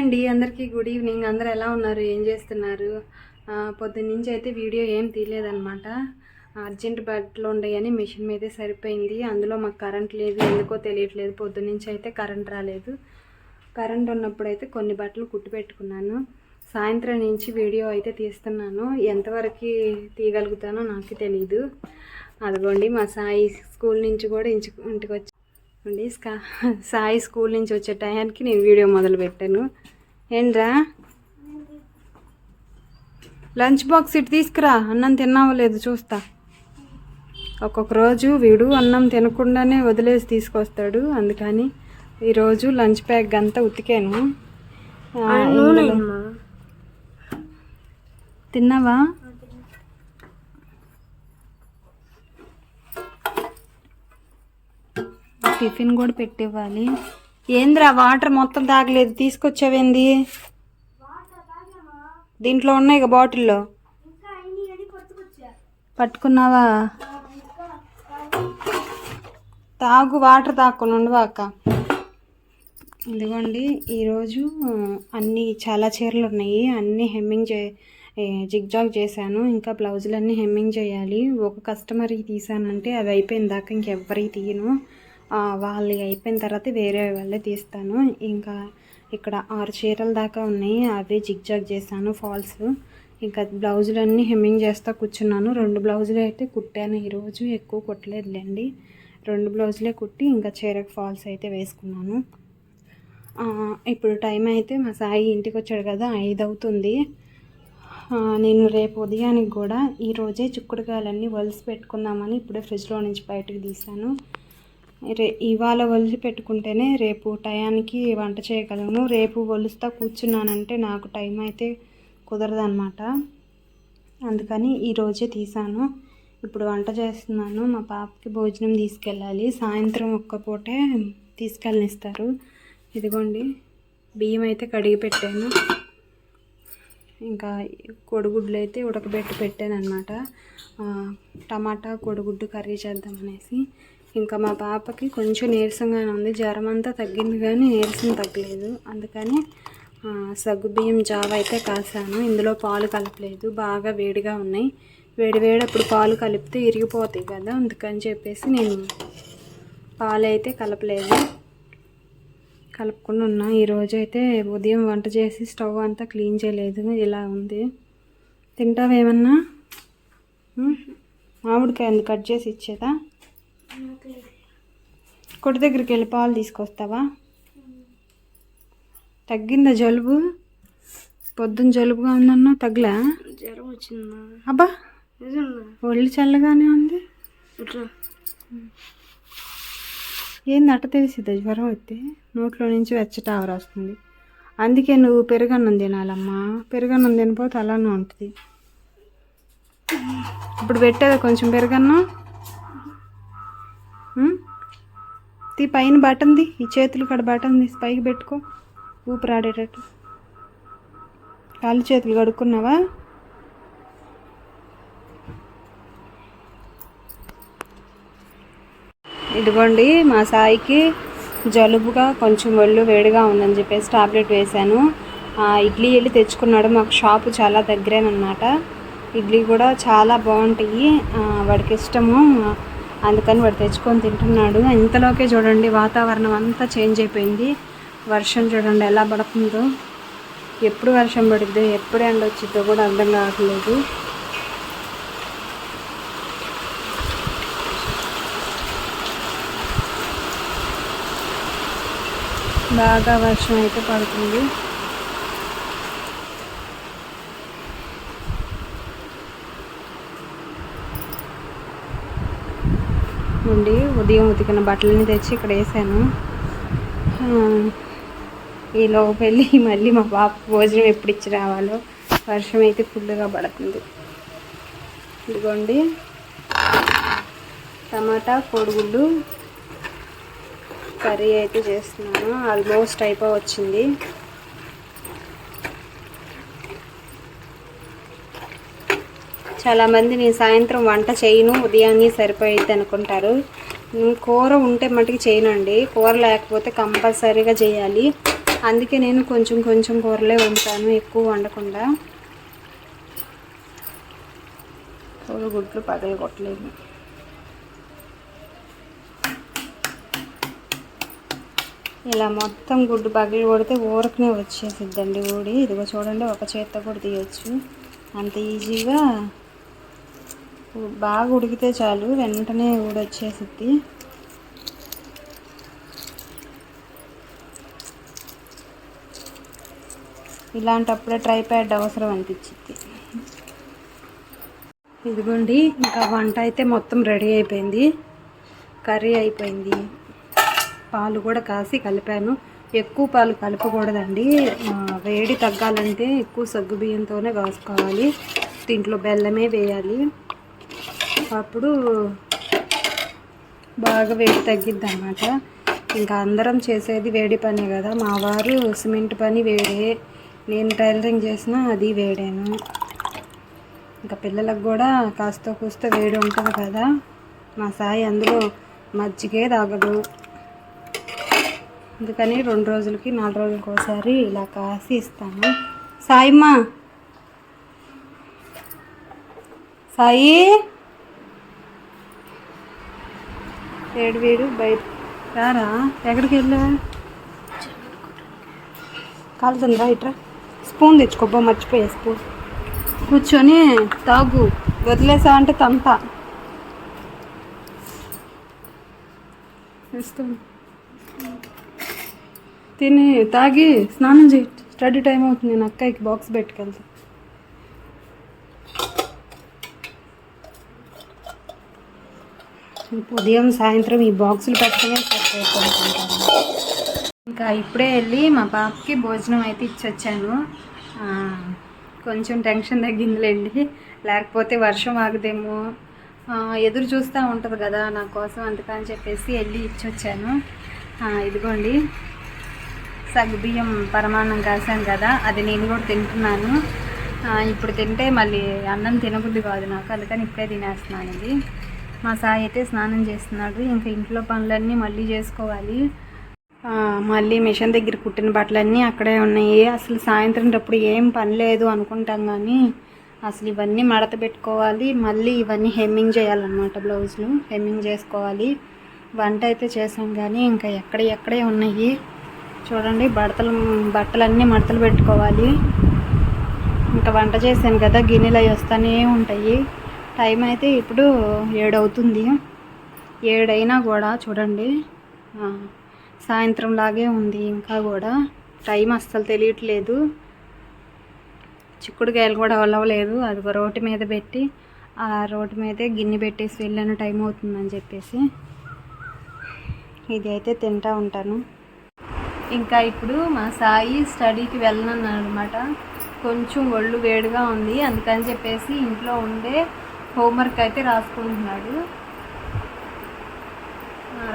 అండి అందరికీ good evening. అందరు ఎలా ఉన్నారు? ఏం చేస్తున్నారు? పొద్దున్నుంచి పొద్దున్న నుంచి అయితే వీడియో ఏం తీయలేదన్నమాట. అర్జెంట్ బట్టలు ఉండేయని మిషన్ మీదే సరిపోయింది. అందులో మాకు కరెంట్ లేదు ఎందుకో తెలియట్లేదు. పొద్దున్న నుంచి అయితే కరెంట్ రాలేదు. కరెంట్ ఉన్నప్పుడు అయితే కొన్ని బట్టలు కుట్టి పెట్టుకున్నాను. సాయంత్రం నుంచి వీడియో అయితే తీస్తున్నాను. ఎంతవరకు తీయగలుగుతానో నాకు తెలియదు అదిగోండి మా సాయి స్కూల్ నుంచి కూడా ఇంచు ఇంటికి వచ్చి అండి స్కా సాయి స్కూల్ నుంచి వచ్చే టయానికి నేను వీడియో మొదలు పెట్టాను ఏంట్రా? లంచ్ బాక్స్ ఇటు తీసుకురా అన్నం తిన్నావో లేదు చూస్తా. ఒక్కొక్క రోజు వీడు అన్నం తినకుండానే వదిలేసి తీసుకొస్తాడు అందుకని ఈరోజు లంచ్ బ్యాగ్ అంతా ఉతికాను. తిన్నావా? టిఫిన్ కూడా పెట్టివ్వాలి. ఏంద్రా వాటర్ మొత్తం తాగలేదు తీసుకొచ్చావేంది? దీంట్లో ఉన్నాయి ఇక బాటిల్లో. పట్టుకున్నావా? తాగు వాటర్ తాక్కుని ఉండవాక ఇదిగోండి ఈరోజు అన్నీ చాలా చీరలు ఉన్నాయి. అన్నీ హెమ్మింగ్ చే జిగ్జాగ్ చేశాను. ఇంకా బ్లౌజులన్నీ హెమ్మింగ్ చేయాలి. ఒక కస్టమర్కి తీసానంటే అవి అయిపోయిన దాకా ఇంకెవ్వరికి తీయను. వాళ్ళు అయిపోయిన తర్వాత వేరే వాళ్ళే తీస్తాను. ఇంకా ఇక్కడ ఆరు చీరల దాకా ఉన్నాయి. అవి జిగ్జాగ్ చేశాను ఫాల్స్. ఇంకా బ్లౌజులన్నీ హెమ్మింగ్ చేస్తా కూర్చున్నాను. రెండు బ్లౌజులు అయితే కుట్టాను. ఈరోజు ఎక్కువ కుట్టలేదులేండి. రెండు బ్లౌజులే కుట్టి ఇంకా చీరకు ఫాల్స్ అయితే వేసుకున్నాను. ఇప్పుడు టైం అయితే మా సాయి ఇంటికి వచ్చాడు కదా ఐదు అవుతుంది నేను రేపు ఉదయానికి కూడా ఈరోజే చిక్కుడుకాయలన్నీ వలిసి పెట్టుకుందామని ఇప్పుడే ఫ్రిడ్జ్లో నుంచి బయటకు తీసాను రే ఇవాళ ఒలిసి పెట్టుకుంటేనే రేపు టయానికి వంట చేయగలను. రేపు ఒలుస్తా కూర్చున్నానంటే నాకు టైం అయితే కుదరదన్నమాట. అందుకని ఈరోజే తీసాను. ఇప్పుడు వంట చేస్తున్నాను. మా పాపకి భోజనం తీసుకెళ్ళాలి. సాయంత్రం ఒక్క పూటే తీసుకెళ్ళనిస్తారు. ఇదిగోండి బియ్యం అయితే కడిగి పెట్టాను. ఇంకా కొడుగుడ్లు అయితే ఉడకబెట్టి పెట్టాను అనమాట టమాటా కొడుగుడ్డు కర్రీ చేద్దామనేసి. ఇంకా మా పాపకి కొంచెం నీరసంగానే ఉంది. జ్వరం అంతా తగ్గింది కానీ నీరసం తగ్గలేదు. అందుకని సగ్గు సగ్గుబియ్యం జావ అయితే కాసాను. ఇందులో పాలు కలపలేదు. బాగా వేడిగా ఉన్నాయి. వేడి వేడి అప్పుడు పాలు కలిపితే ఇరిగిపోతాయి కదా. అందుకని చెప్పేసి నేను పాలు అయితే కలపలేదు. కలుపుకుని ఉన్నా. ఈరోజు అయితే ఉదయం వంట చేసి స్టవ్ అంతా క్లీన్ చేయలేదు. ఇలా ఉంది. తింటావేమన్నా? మామిడికాయ కట్ చేసి ఇచ్చేదా? కొట్టి దగ్గరికి వెళ్ళి పాలు తీసుకొస్తావా? తగ్గిందా జలుబు? పొద్దున్న జలుబుగా ఉందన్నా తగ్గలా జ్వరం వచ్చిందా అబ్బా! ఒళ్ళు చల్లగానే ఉంది. ఏంది అట్ట తెలిసిద్దా జ్వరం వస్తే నోట్లో నుంచి వెచ్చట ఆవర వస్తుంది అందుకే నువ్వు పెరుగన్నం తినాలమ్మా. పెరుగన్నం తినపోతే అలానే ఉంటుంది. ఇప్పుడు పెట్టేది కొంచెం పెరుగన్నం? తీ పైన బటన్ది ఈ చేతులు కాడ బటన్ది పైకి పెట్టుకో. ఊపిరాడేటట్టు. కాళ్ళు చేతులు కడుక్కున్నావా? ఇదిగోండి మా సాయికి జలుబుగా కొంచెం ఒళ్ళు వేడిగా ఉందని చెప్పేసి టాబ్లెట్ వేశాను. ఇడ్లీ వెళ్ళి తెచ్చుకున్నాడు మాకు షాపు చాలా దగ్గరేనమాట ఇడ్లీ కూడా చాలా బాగుంటాయి. వాడికి ఇష్టము. అందుకని వాడు తెచ్చుకొని తింటున్నాడు. ఇంతలోకే చూడండి వాతావరణం అంతా చేంజ్ అయిపోయింది. వర్షం చూడండి ఎలా పడుతుందో. ఎప్పుడు వర్షం పడిద్దో ఎప్పుడు ఎండ వచ్చిద్దో కూడా అర్థం కావట్లేదు. బాగా వర్షం అయితే పడుతుంది. ఉండి ఉదయం ఉతికిన బట్టలని తెచ్చి ఇక్కడ వేసాను. ఈ ఈలోపు వెళ్ళి మళ్ళీ మా పాప భోజనం ఎప్పుడు ఇచ్చి రావాలో? వర్షం అయితే ఫుల్గా పడుతుంది. ఇదిగోండి. టమాటా కోడిగుడ్డు కర్రీ అయితే చేస్తున్నాను. ఆల్మోస్ట్ అయిపో వచ్చింది చాలామంది నేను సాయంత్రం వంట చేయను ఉదయాన్నే సరిపోయిద్ది అనుకుంటారు. కూర ఉంటే మటుకు చేయనండి. కూర లేకపోతే కంపల్సరీగా చేయాలి. అందుకే నేను కొంచెం కొంచెం కూరలే వండుతాను ఎక్కువ వండకుండా. గుడ్లు పగలు కొట్టలేదు. ఇలా మొత్తం గుడ్డు పగిలి కొడితే ఊరకనే వచ్చేసిద్దండి ఊడి. ఇదిగో చూడండి ఒక చేత్తో కూడా తీయచ్చు. అంత ఈజీగా బాగా ఉడికితే చాలు వెంటనే ఊడొచ్చేసిద్ది. ఇలాంటప్పుడే ట్రై ప్యాడ్ అవసరం అనిపించింది ఇదిగోండి ఇంకా వంట అయితే మొత్తం రెడీ అయిపోయింది. కర్రీ అయిపోయింది. పాలు కూడా కాసి కలిపాను. ఎక్కువ పాలు కలపకూడదండి. వేడి తగ్గాలంటే ఎక్కువ సగ్గు బియ్యంతోనే కాసుకోవాలి. దీంట్లో బెల్లమే వేయాలి. అప్పుడు బాగా వేడి తగ్గిద్ది అనమాట ఇంకా అందరం చేసేది వేడి పనే కదా. మా వారు సిమెంట్ పని వేడే. నేను టైలరింగ్ చేసినా అది వేడేను. ఇంకా పిల్లలకు కూడా కాస్త కూస్త వేడి ఉంటుంది కదా. మా సాయి అందులో మజ్జిగే తాగదు అందుకని రెండు రోజులకి నాలుగు రోజులకి ఒకసారి ఇలా కాసి ఇస్తాను. సాయిమ్మ సాయి! ఏడు వేడు బయట. రారా? ఎక్కడికి వెళ్ళా కాలుతుందిరా ఇట్రా స్పూన్ తెచ్చుకోబ్బా మర్చిపోయా స్పూన్. కూర్చొని తాగు. వదిలేసా అంటే తంత. తిని తాగి స్నానం చేయి. స్టడీ టైం అవుతుంది నేను అక్కకి బాక్స్ పెట్టుకెళ్తా. ఉదయం సాయంత్రం ఈ బాక్సులు పెట్టుకునే సరిపోతుంటాను ఇంకా ఇప్పుడే వెళ్ళి మా పాపకి భోజనం అయితే ఇచ్చొచ్చాను. కొంచెం టెన్షన్ తగ్గిందిలేండి. లేకపోతే వర్షం ఆగదేమో. ఎదురు చూస్తూ ఉంటుంది కదా నా కోసం అందుకని చెప్పేసి వెళ్ళి ఇచ్చొచ్చాను. ఇదిగోండి. సగ్గుబియ్యం పరమాన్నం కాసాను కదా అది నేను కూడా తింటున్నాను. ఇప్పుడు తింటే మళ్ళీ అన్నం తినబుద్ధి కాదు నాకు అందుకని ఇప్పుడే తినేస్తున్నాను ఇది మా సాయి అయితే స్నానం చేస్తున్నాడు. ఇంకా ఇంట్లో పనులన్నీ మళ్ళీ చేసుకోవాలి. మళ్ళీ మిషన్ దగ్గర కుట్టిన బట్టలన్నీ అక్కడే ఉన్నాయి. అసలు సాయంత్రం అప్పుడు ఏం పని లేదు అనుకుంటాం కానీ అసలు ఇవన్నీ మడత పెట్టుకోవాలి. మళ్ళీ ఇవన్నీ హెమ్మింగ్ చేయాలన్నమాట బ్లౌజులు. హెమ్మింగ్ చేసుకోవాలి. వంట అయితే చేసాం కానీ ఇంకా ఎక్కడ ఎక్కడే ఉన్నాయి. చూడండి బడతలు బట్టలన్నీ మడతలు పెట్టుకోవాలి. ఇంకా వంట చేశాను కదా గిన్నెలు అవి వస్తూనే ఉంటాయి. టైం అయితే ఇప్పుడు ఏడవుతుంది. ఏడైనా కూడా చూడండి. సాయంత్రం లాగే ఉంది ఇంకా కూడా. టైం అస్సలు తెలియట్లేదు. చిక్కుడుకాయలు కూడా అవలవలేదు అది ఒక మీద పెట్టి ఆ రోడ్డు మీదే గిన్నె పెట్టేసి వెళ్ళాను. టైం అవుతుందని చెప్పేసి. ఇది అయితే తింటా ఉంటాను. ఇంకా ఇప్పుడు మా సాయి స్టడీకి వెళ్ళనన్నాను అనమాట కొంచెం ఒళ్ళు వేడిగా ఉంది. అందుకని చెప్పేసి ఇంట్లో ఉండే హోంవర్క్ అయితే రాసుకుంటున్నాడు.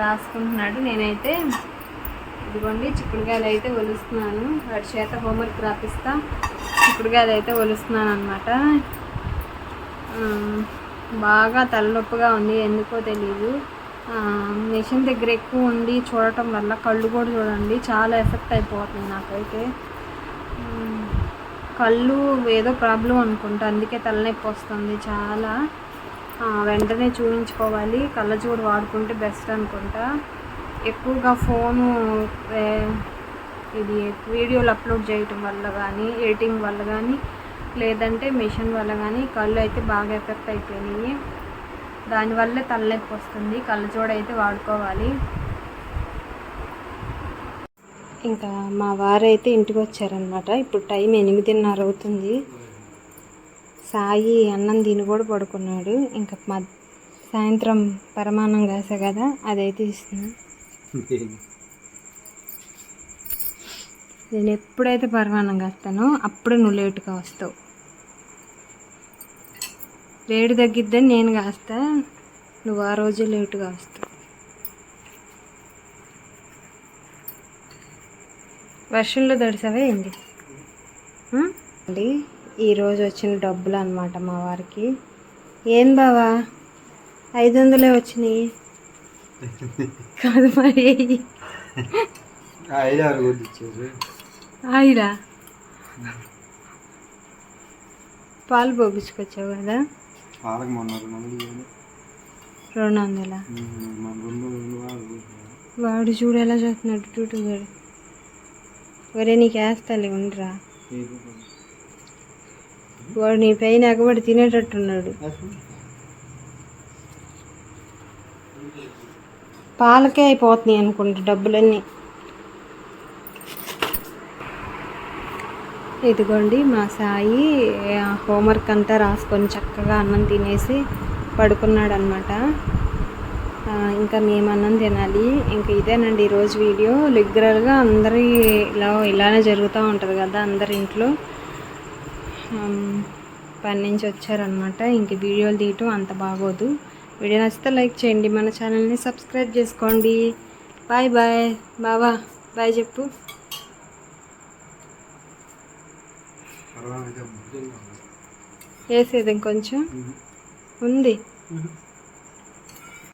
రాసుకుంటున్నాడు. నేనైతే ఇదిగోండి చిక్కుడుగాయలు అయితే ఒలుస్తున్నాను. వాడి చేత హోంవర్క్ రాపిస్తా. చిక్కుడుకాయలు అయితే ఒలుస్తున్నాను అనమాట బాగా తలనొప్పిగా ఉంది. ఎందుకో తెలియదు మిషన్ దగ్గర ఎక్కువ ఉండి చూడటం వల్ల కళ్ళు కూడా చూడండి చాలా ఎఫెక్ట్ అయిపోతుంది నాకైతే. కళ్ళు ఏదో ప్రాబ్లం అనుకుంటా అందుకే తలనొప్పి వస్తుంది చాలా. వెంటనే చూపించుకోవాలి కళ్ళజోడు వాడుకుంటే బెస్ట్ అనుకుంటా. ఎక్కువగా ఫోను ఇది వీడియోలు అప్లోడ్ చేయటం వల్ల కానీ ఎడిటింగ్ వల్ల కానీ లేదంటే మిషన్ వల్ల కానీ కళ్ళు అయితే బాగా ఎఫెక్ట్ అయిపోయినాయి. దానివల్లే తలనొప్పి వస్తుంది కళ్ళజోడు అయితే వాడుకోవాలి. ఇంకా మా వారైతే ఇంటికి వచ్చారనమాట ఇప్పుడు టైం ఎనిమిదిన్నర అవుతుంది. సాయి అన్నం తిని కూడా పడుకున్నాడు. ఇంకా మా సాయంత్రం పరమాన్నం కాసా కదా అదైతే ఇస్తున్నా. నేను ఎప్పుడైతే పరమాన్నం కాస్తానో అప్పుడే నువ్వు లేటుగా వస్తావు. వేడి తగ్గిద్దని నేను కాస్తా నువ్వు ఆ రోజు లేటుగా వస్తావు. వర్షంలో తడిసావే ఏంది? అండి ఈరోజు వచ్చిన డబ్బులు అనమాట మా వారికి. ఏం బావా? ఐదు వందలే వచ్చినాయి. కాదు మరి. ఆయిరా పాలు పోపించుకొచ్చావు కదా? రెండు వందలు వాడు చూడు ఎలా చేస్తున్నాడు టూటు గారు ఒరే నీకు వేస్తాలే ఉండరా. వాడు నీ పైన ఎగబడి తినేటట్టున్నాడు. పాలకే అయిపోతున్నాయి అనుకుంటా డబ్బులన్నీ. ఇదిగోండి మా సాయి ఆ, హోంవర్క్ అంతా రాసుకొని చక్కగా అన్నం తినేసి పడుకున్నాడనమాట ఇంకా మేము అన్నం తినాలి. ఇంకా ఇదేనండి ఈరోజు వీడియో. లిగ్రల్గా అందరి ఇలా ఇలానే జరుగుతూ ఉంటుంది కదా అందరి ఇంట్లో. పని నుంచి వచ్చారనమాట ఇంక వీడియోలు తీయటం అంత బాగోదు. వీడియో నచ్చితే లైక్ చేయండి. మన ఛానల్ని సబ్స్క్రైబ్ చేసుకోండి. Bye bye. బావా బాయ్ చెప్పు. వేసేది ఇంకొంచెం? ఉంది.